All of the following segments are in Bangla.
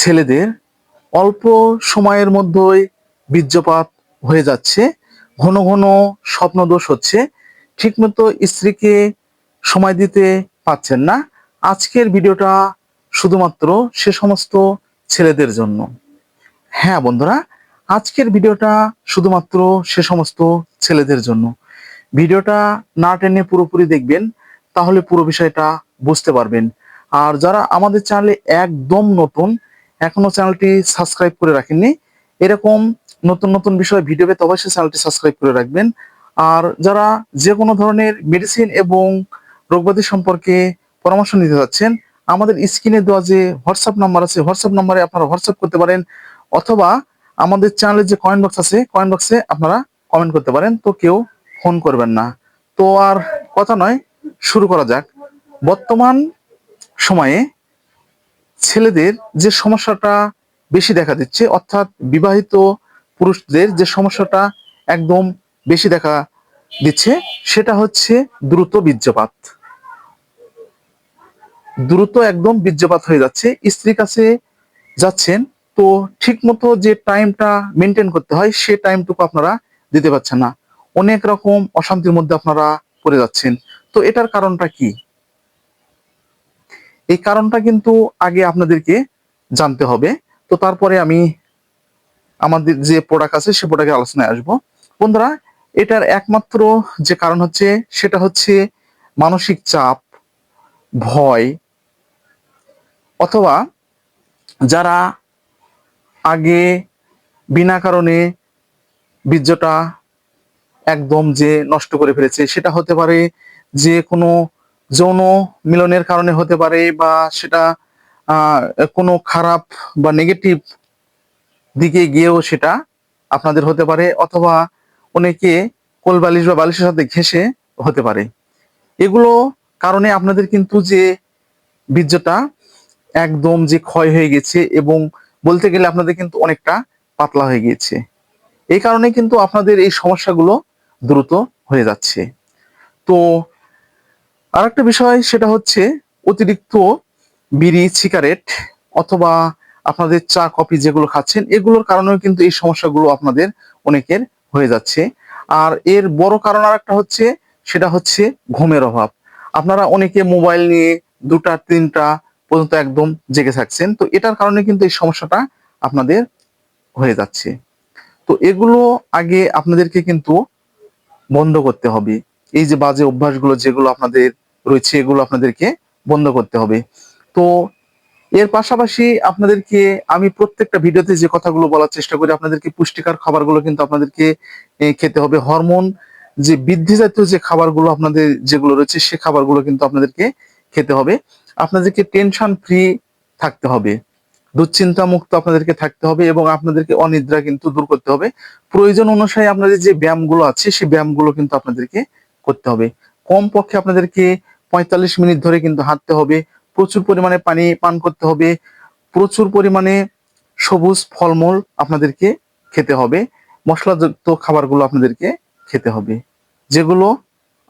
ছেলেদের অল্প সময়ের মধ্যেই বীর্যপাত হয়ে যাচ্ছে। ঘন ঘন স্বপ্নদোষ হচ্ছে। ঠিকমতো স্ত্রীকে সময় দিতে পারছেন না। আজকের ভিডিওটা শুধুমাত্র সে সমস্ত ছেলেদের জন্য। হ্যাঁ বন্ধুরা, আজকের ভিডিওটা শুধুমাত্র সে সমস্ত ছেলেদের জন্য। ভিডিওটা না টেনে পুরোপুরি দেখবেন, তাহলে পুরো বিষয়টা বুঝতে পারবেন। আর যারা আমাদের চ্যানেলে একদম নতুন এখনও চ্যানেলটি সাবস্ক্রাইব করে রাখেননি। এরকম নতুন নতুন বিষয়ে ভিডিও পেতে অবশ্যই চ্যানেলটি সাবস্ক্রাইব করে রাখবেন। আর যারা যে কোনো ধরনের মেডিসিন এবং রোগব্যাধি সম্পর্কে পরামর্শ নিতে যাচ্ছেন আমাদের স্ক্রিনে দেওয়া যে হোয়াটসঅ্যাপ নাম্বার আছে হোয়াটসঅ্যাপ নাম্বারে আপনারা হোয়াটসঅ্যাপ করতে পারেন অথবা আমাদের চ্যানেলের যে কমেন্ট বক্স আছে কমেন্ট বক্সে আপনারা কমেন্ট করতে পারেন। তো কেউ ফোন করবেন না। তো আর কথা নয়, শুরু করা যাক। বর্তমান সময়ে ছেলেদের যে সমস্যাটা বেশি দেখা দিচ্ছে, অর্থাৎ বিবাহিত পুরুষদের যে সমস্যাটা একদম বেশি দেখা দিচ্ছে, সেটা হচ্ছে দ্রুত বীর্যপাত। দ্রুত একদম বীর্যপাত হয়ে যাচ্ছে, স্ত্রীর কাছে যাচ্ছেন, তো ঠিক মতো যে টাইমটা মেনটেন করতে হয়, সে টাইমটুকু আপনারা দিতে পারছেন না। অনেক রকম অশান্তির মধ্যে আপনারা পড়ে যাচ্ছেন। তো এটার কারণটা কি? এই কারণটা কিন্তু আগে আপনাদেরকে জানতে হবে। তো তারপরে আমি আমাদের যে প্রোডাক্ট আছে, সে প্রোডাক্টের আলোচনায় আসব। বন্ধুরা, এটার একমাত্র যে কারণ হচ্ছে, সেটা হচ্ছে মানসিক চাপ, ভয়, অথবা যারা আগে বিনা কারণে বীর্যটা একদম যে নষ্ট করে ফেলেছে, সেটা হতে পারে যে কোনো যৌন মিলনের কারণে হতে পারে বা সেটা কোনো খারাপ বা নেগেটিভ দিকে গিয়েও সেটা আপনাদের হতে পারে অথবা অনেকে কোল বালিশ বা বালিশের সাথে ঘেঁষে হতে পারে। এগুলো কারণে আপনাদের কিন্তু যে বীর্যটা একদম যে ক্ষয় হয়ে গেছে এবং বলতে গেলে আপনাদের কিন্তু অনেকটা পাতলা হয়ে গিয়েছে। এই কারণে কিন্তু আপনাদের এই সমস্যাগুলো দ্রুত হয়ে যাচ্ছে। তো আরেকটা বিষয় সেটা হচ্ছে অতিরিক্ত বিড়ি, সিগারেট অথবা আপনাদের চা, কফি যেগুলো খাচ্ছেন, এগুলোর কারণেও কিন্তু এই সমস্যাগুলো আপনাদের অনেকের হয়ে যাচ্ছে। আর এর বড় কারণ আর একটা হচ্ছে, সেটা হচ্ছে ঘুমের অভাব। আপনারা অনেকে মোবাইল নিয়ে দুটা, তিনটা পর্যন্ত একদম জেগে থাকছেন, তো এটার কারণে কিন্তু এই সমস্যাটা আপনাদের হয়ে যাচ্ছে। তো এগুলো আগে আপনাদেরকে কিন্তু বন্ধ করতে হবে। এই যে বাজে অভ্যাসগুলো যেগুলো আপনাদের রয়েছে, এগুলো আপনাদেরকে বন্ধ করতে হবে। তো এর পাশাপাশি আপনাদেরকে আমি প্রত্যেকটা ভিডিওতে যে কথাগুলো বলার চেষ্টা করি, আপনাদেরকে পুষ্টিকর খাবারগুলো কিন্তু আপনাদেরকে খেতে হবে। হরমোন যে বৃদ্ধি জাতীয় যে খাবারগুলো আপনাদের যেগুলো রয়েছে, সে খাবারগুলো কিন্তু আপনাদেরকে খেতে হবে। আপনাদেরকে টেনশন ফ্রি থাকতে হবে। দুশ্চিন্তা মুক্ত আপনাদেরকে থাকতে হবে এবং আপনাদেরকে অনিদ্রা কিন্তু দূর করতে হবে। প্রয়োজন অনুসারে আপনাদের যে ব্যায়ামগুলো আছে সেই ব্যায়ামগুলো কিন্তু আপনাদেরকে করতে হবে। কম পক্ষে আপনাদেরকে পঁয়তাল্লিশ মিনিট ধরে কিন্তু হাঁটতে হবে। প্রচুর পরিমাণে পানি পান করতে হবে। প্রচুর পরিমাণে সবুজ ফলমূল আপনাদেরকে খেতে হবে। মশলাযুক্ত খাবারগুলো আপনাদেরকে খেতে হবে। যেগুলো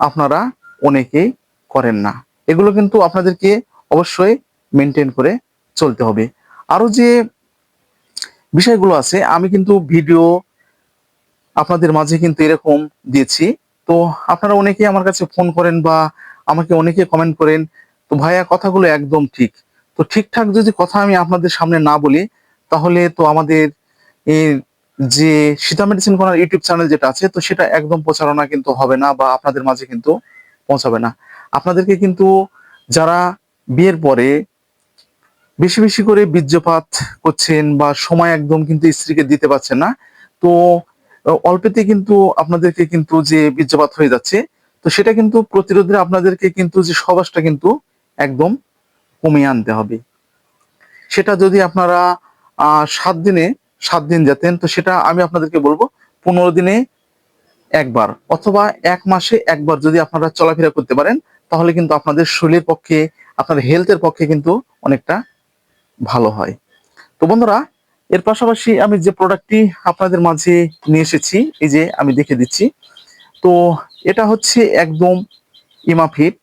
আপনারা অনেকেই করেন না। এগুলো কিন্তু আপনাদেরকে অবশ্যই মেনটেন করে চলতে হবে। আরও যে বিষয়গুলো আছে, আমি কিন্তু ভিডিও আপনাদের মাঝে কিন্তু এরকম দিয়েছি। তো আপনারা অনেকেই আমার কাছে ফোন করেন বা আমাকে অনেকে কমেন্ট করেন। তো ভাইয়া, কথাগুলো একদম ঠিক। তো ঠিকঠাক যদি কথা আমি আপনাদের সামনে না বলি, তাহলে তো আমাদের যে Sita medicine corner YouTube channel যেটা আছে, তো সেটা একদম প্রচারণা কিন্তু হবে না বা আপনাদের মাঝে কিন্তু পৌঁছাবে না। আপনাদেরকে কিন্তু যারা বিয়ের পরে বেশি বেশি করে বীর্যপাত করছেন বা সময় একদম কিন্তু স্ত্রীকে দিতে পারছেন না, তো অল্পেতে কিন্তু আপনাদেরকে কিন্তু যে বীর্যপাত হয়ে যাচ্ছে, তো সেটা কিন্তু প্রতিরোধে আপনাদেরকে কিন্তু যে সবাসটা কিন্তু একদম কমিয়ে আনতে হবে। সেটা যদি আপনারা সাত দিনে, সাত দিন যেতেন, তো সেটা আমি আপনাদেরকে বলব পনেরো দিনে একবার অথবা এক মাসে একবার যদি আপনারা চলাফেরা করতে পারেন, তাহলে কিন্তু আপনাদের শরীরের পক্ষে আপনার হেলথের পক্ষে কিন্তু অনেকটা ভালো হয়। তো বন্ধুরা এর পাশাপাশি আমি যে প্রোডাক্টটি আপনাদের মাঝে নিয়ে এসেছি, এই যে আমি দেখে দিচ্ছি। তো এটা হচ্ছে একদম ইমাফিট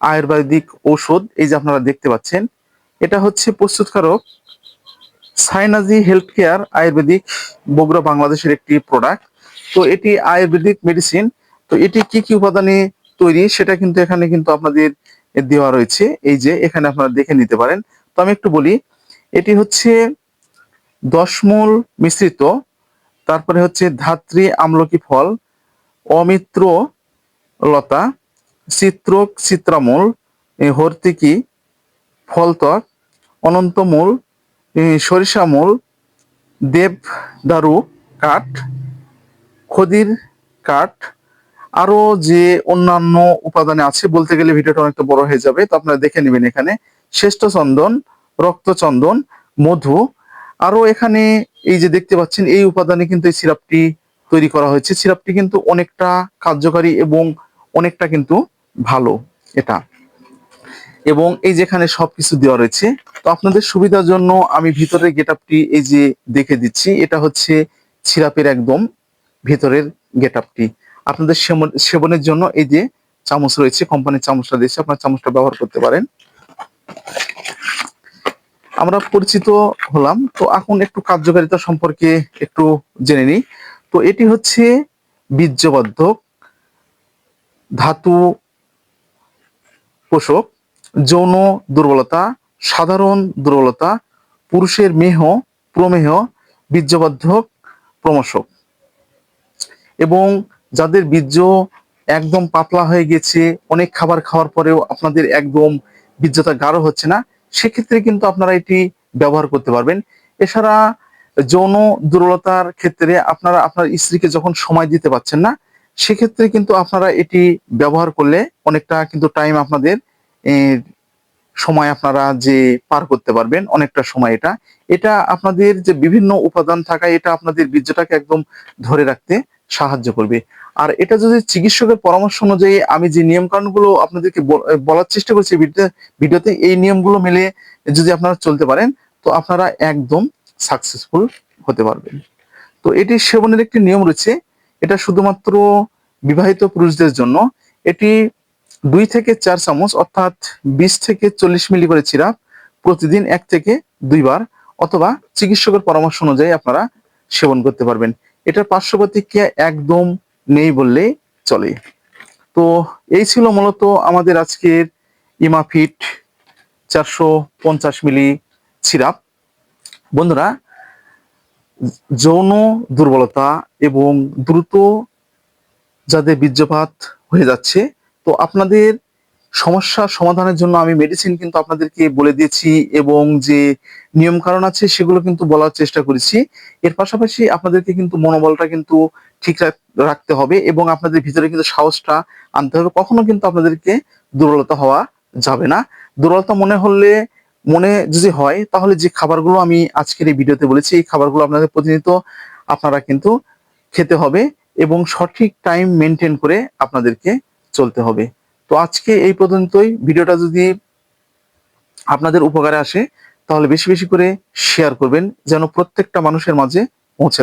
আয়ুর্বেদিক ঔষধ, এই যে আপনারা দেখতে পাচ্ছেন। এটা হচ্ছে প্রস্তুতকারক synergy health care ayurvedic Bogura বাংলাদেশের একটি প্রোডাক্ট তো এটি আয়ুর্বেদিক মেডিসিন তো এটি কি কি উপাদানে তৈরি সেটা কিন্তু এখানে কিন্তু আপনাদের দেওয়া রয়েছে। এই যে এখানে আপনারা দেখে নিতে পারেন। তো আমি একটু বলি, এটি হচ্ছে দশ মূল মিশ্রিত, তারপরে হচ্ছে ধাত্রী আমলকি ফল, অমিত্র লতা, চিত্রক চিত্রামূল হর্তিকি ফলত্বক অনন্তমূল সরিষামূল দেবদারু কাঠ, খদির কাঠ, আরও যে অন্যান্য উপাদানে আছে বলতে গেলে ভিডিওটা অনেকটা বড় হয়ে যাবে, তো আপনারা দেখে নেবেন এখানে। শ্রেষ্ঠ চন্দন, রক্তচন্দন, মধু আরও এখানে এই যে দেখতে পাচ্ছেন, এই উপাদানে কিন্তু এই সিরাপটি তৈরি করা হয়েছে। সিরাপটি কিন্তু অনেকটা কার্যকারী এবং অনেকটা কিন্তু ভালো এটা। এবং এই যেখানে সবকিছু দেওয়া রয়েছে, তো আপনাদের সুবিধার জন্য আমি ভিতরের গেটআপটি এই যে দেখে দিচ্ছি, এটা হচ্ছে সিরাপের একদম ভিতরের গেটআপটি। আপনাদের সেবন- সেবনের জন্য এই যে চামচ রয়েছে, কোম্পানির চামচটা দিয়েছে, আপনার চামচটা ব্যবহার করতে পারেন। আমরা পরিচিত হলাম। তো এখন একটু কার্যকারিতা সম্পর্কে একটু জেনে নিই। তো এটি হচ্ছে বীর্যবর্ধক ধাতু পোষক যৌন দুর্বলতা, সাধারণ দুর্বলতা, পুরুষের মেহ, প্রমেহ, বীর্যবর্ধক প্রমোশক এবং যাদের বীর্য একদম পাতলা হয়ে গেছে, অনেক খাবার খাওয়ার পরেও আপনাদের একদম বীর্যতা গাঢ় হচ্ছে না সেক্ষেত্রে কিন্তু আপনারা এটি ব্যবহার করতে পারবেন। এছাড়া যৌন দুর্বলতার ক্ষেত্রে আপনারা আপনার স্ত্রীকে যখন সময় দিতে পারছেন না, সেক্ষেত্রে কিন্তু আপনারা এটি ব্যবহার করলে অনেকটা কিন্তু টাইম আপনাদের সময় আপনারা যে পার করতে পারবেন, অনেকটা সময় এটা। এটা আপনাদের যে বিভিন্ন উপাদান থাকা এটা আপনাদের বীর্যটাকে একদম ধরে রাখতে সাহায্য করবে। আর এটা যদি চিকিৎসকের পরামর্শ অনুযায়ী আমি যে নিয়ম কানুনগুলো আপনাদেরকে বল- বলার চেষ্টা করছি ভিডিওতে এই নিয়মগুলো মেলে যদি আপনারা চলতে পারেন, তো আপনারা একদম সাকসেসফুল হতে পারবেন। তো এটি সেবনের একটি নিয়ম রয়েছে। এটা শুধুমাত্র বিবাহিত পুরুষদের জন্য। এটি দুই থেকে চার চামচ, অর্থাৎ বিশ থেকে চল্লিশ মিলি করে সিরাপ প্রতিদিন এক থেকে দুইবার, অথবা চিকিৎসকের পরামর্শ অনুযায়ী আপনারা সেবন করতে পারবেন। এটার পার্শ্ব প্রতিক্রিয়া একদম নেই বললেই চলে। তো এই ছিল মূলত আমাদের আজকের ইমাফিট চারশো পঞ্চাশ মিলি সিরাপ বন্ধুরা, যৌন দুর্বলতা এবং দ্রুত যাদের বীর্যপাত হয়ে যাচ্ছে, তো আপনাদের সমস্যা সমাধানের জন্য আমি মেডিসিন কিন্তু আপনাদেরকে বলে দিয়েছি এবং যে নিয়ম কারণ আছে সেগুলো কিন্তু বলার চেষ্টা করেছি। এর পাশাপাশি আপনাদেরকে কিন্তু মনোবলটা কিন্তু ঠিক রাখতে হবে এবং আপনাদের ভিতরে কিন্তু সাহসটা আনতে হবে। কখনো কিন্তু আপনাদেরকে দুর্বলতা হওয়া যাবে না। দুর্বলতা মনে হলে, মনে যদি হয়, তাহলে যে খাবারগুলো আমি আজকের এই ভিডিওতে বলেছি, এই খাবারগুলো আপনাদের প্রতিনিয়ত আপনারা কিন্তু খেতে হবে এবং সঠিক টাইম মেনটেন করে আপনাদেরকে চলতে হবে। তো আজকে এই পর্যন্তই। ভিডিওটা যদি আপনাদের উপকারে আসে, তাহলে বেশি বেশি করে শেয়ার করবেন, যেন প্রত্যেকটা মানুষের মাঝে পৌঁছে